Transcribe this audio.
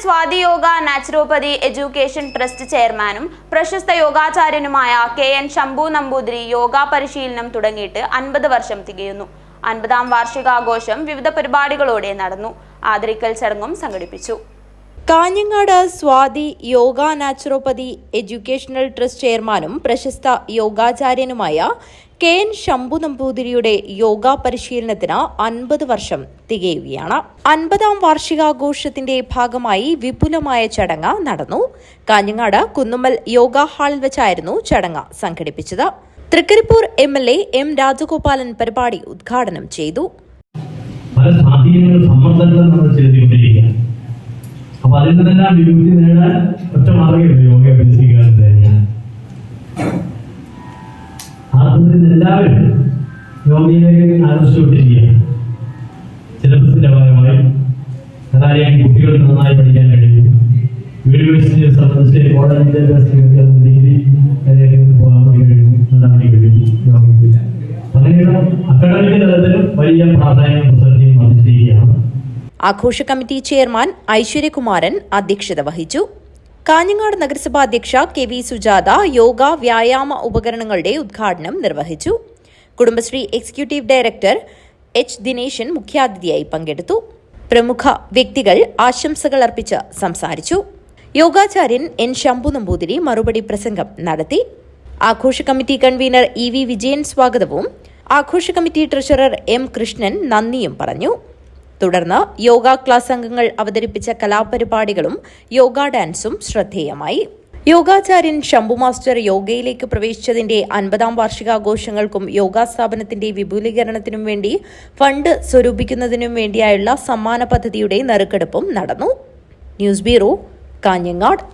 Swathi yoga naturopathy education trust ചെയർമാനും പ്രശസ്ത യോഗാചാര്യനുമായ കെ എൻ ശംഭു നമ്പൂതിരി യോഗാ പരിശീലനം തുടങ്ങിയിട്ട് അൻപത് വർഷം തികയുന്നു. അൻപതാം വാർഷികാഘോഷം വിവിധ പരിപാടികളോടെ നടന്നു. ആദരിക്കൽ ചടങ്ങും സംഘടിപ്പിച്ചു. Kanhangad Swathi yoga naturopathy educational trust ചെയർമാനും പ്രശസ്ത യോഗാചാര്യനുമായ കെ എൻ ശംഭു നമ്പൂതിരിയുടെ യോഗ പരിശീലനത്തിന് അൻപത് വർഷം തികയുകയാണ്. അൻപതാം വാർഷികാഘോഷത്തിന്റെ ഭാഗമായി വിപുലമായ ചടങ്ങ് നടന്നു. കാഞ്ഞങ്ങാട് കുന്നുമ്മൽ യോഗ ഹാളിൽ വെച്ചായിരുന്നു ചടങ്ങ് സംഘടിപ്പിച്ചത്. Trikaripur M L A M Rajagopalan പരിപാടി ഉദ്ഘാടനം ചെയ്തു. പല അപ്പൊ അതിൽ നിന്നെല്ലാം വിമുക്തി നേടാൻ ഒറ്റ മാർഗമില്ല യോഗ അഭ്യസിക്കുക എല്ലാവരും രോഗിയിലേക്ക് ആകർഷിച്ചുകൊണ്ടിരിക്കുകയാണ് സിലബസിന്റെ ഭാഗമായി അതായത് കുട്ടികൾക്ക് നന്നായി പഠിക്കാൻ കഴിയും. യൂണിവേഴ്സിറ്റിയെ സംബന്ധിച്ച് കോളേജ് വിദ്യാഭ്യാസ ഡിഗ്രി പോകാൻ കഴിയും. വേണ്ടി കഴിയും. വലിയ ആഘോഷ കമ്മിറ്റി ചെയർമാൻ ഐശ്വര്യകുമാരൻ അധ്യക്ഷത വഹിച്ചു. കാഞ്ഞങ്ങാട് നഗരസഭാ അധ്യക്ഷ കെ വി സുജാത യോഗ വ്യായാമ ഉപകരണങ്ങളുടെ ഉദ്ഘാടനം നിർവഹിച്ചു. Kudumbashree executive director H Dineshan മുഖ്യാതിഥിയായി പങ്കെടുത്തു. പ്രമുഖ വ്യക്തികൾ ആശംസകൾ അർപ്പിച്ച് സംസാരിച്ചു. യോഗാചാര്യൻ എൻ ശംഭു നമ്പൂതിരി മറുപടി പ്രസംഗം നടത്തി. ആഘോഷ committee convener E V Vijayan സ്വാഗതവും ആഘോഷ കമ്മിറ്റി ട്രഷറർ എം കൃഷ്ണൻ നന്ദിയും പറഞ്ഞു. തുടർന്ന് യോഗ ക്ലാസ് അംഗങ്ങൾ അവതരിപ്പിച്ച കലാപരിപാടികളും യോഗ ഡാൻസും ശ്രദ്ധേയമായി. യോഗാചാര്യൻ ശംഭു മാസ്റ്റർ യോഗയിലേക്ക് പ്രവേശിച്ചതിന്റെ അൻപതാം വാർഷികാഘോഷങ്ങൾക്കും യോഗാ സ്ഥാപനത്തിന്റെ വിപുലീകരണത്തിനും വേണ്ടി ഫണ്ട് സ്വരൂപിക്കുന്നതിനും വേണ്ടിയായുള്ള സമ്മാന പദ്ധതിയുടെ നറുക്കെടുപ്പും നടന്നു. News bureau Kanhangad.